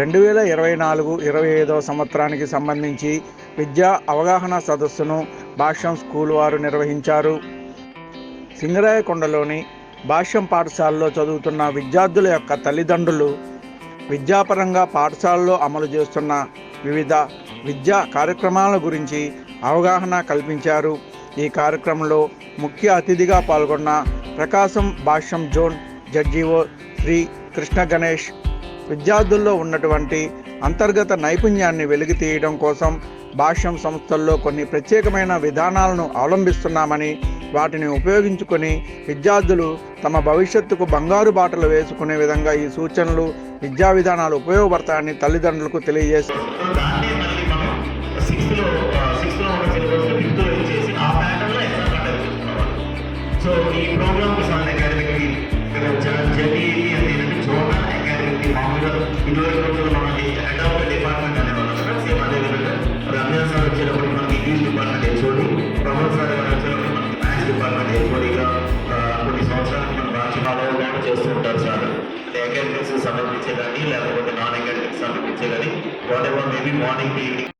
రెండు వేల ఇరవై నాలుగు ఇరవై ఐదవ సంవత్సరానికి సంబంధించి విద్యా అవగాహన సదస్సును భాష్యం స్కూల్ వారు నిర్వహించారు. సింగరాయకొండలోని భాష్యం పాఠశాలలో చదువుతున్న విద్యార్థుల యొక్క తల్లిదండ్రులు విద్యాపరంగా పాఠశాలలో అమలు చేస్తున్న వివిధ విద్యా కార్యక్రమాల గురించి అవగాహన కల్పించారు. ఈ కార్యక్రమంలో ముఖ్య అతిథిగా పాల్గొన్న ప్రకాశం భాష్యం జోన్ జడ్జిఓ శ్రీ కృష్ణ గణేష్ విద్యార్థుల్లో ఉన్నటువంటి అంతర్గత నైపుణ్యాన్ని వెలికి తీయడం కోసం భాష్యం సంస్థల్లో కొన్ని ప్రత్యేకమైన విధానాలను అవలంబిస్తున్నామని వాటిని ఉపయోగించుకొని విద్యార్థులు తమ భవిష్యత్తుకు బంగారు బాటలు వేసుకునే విధంగా ఈ సూచనలు విద్యా విధానాలు ఉపయోగపడతాయని తల్లిదండ్రులకు తెలియజేశారు సో ఈ ప్రోగ్రామ్ జర్నీ మామూలుగా ఇదివరకు రోజుల్లో మనకి హెడ్ ఆఫ్ డిపార్ట్మెంట్ అనేవాళ్ళు కదా సేమ్ అదేవిధంగా విధంగా సార్ వచ్చేటప్పుడు మనకి English department HOD Pramod sir garu వచ్చేటప్పుడు మనకి మ్యాథ్స్ డిపార్ట్మెంట్ హెచ్ఓడిగా కొన్ని సంవత్సరాలకు మన రాష్ట్ర ఫాలో చేస్తూ ఉంటారు సార్ అంటే అకాడమిక్స్ సంబంధించే కానీ లేకపోతే నాన్ అకాడమిక్స్ సంబంధించే కానీ whatever maybe morning evening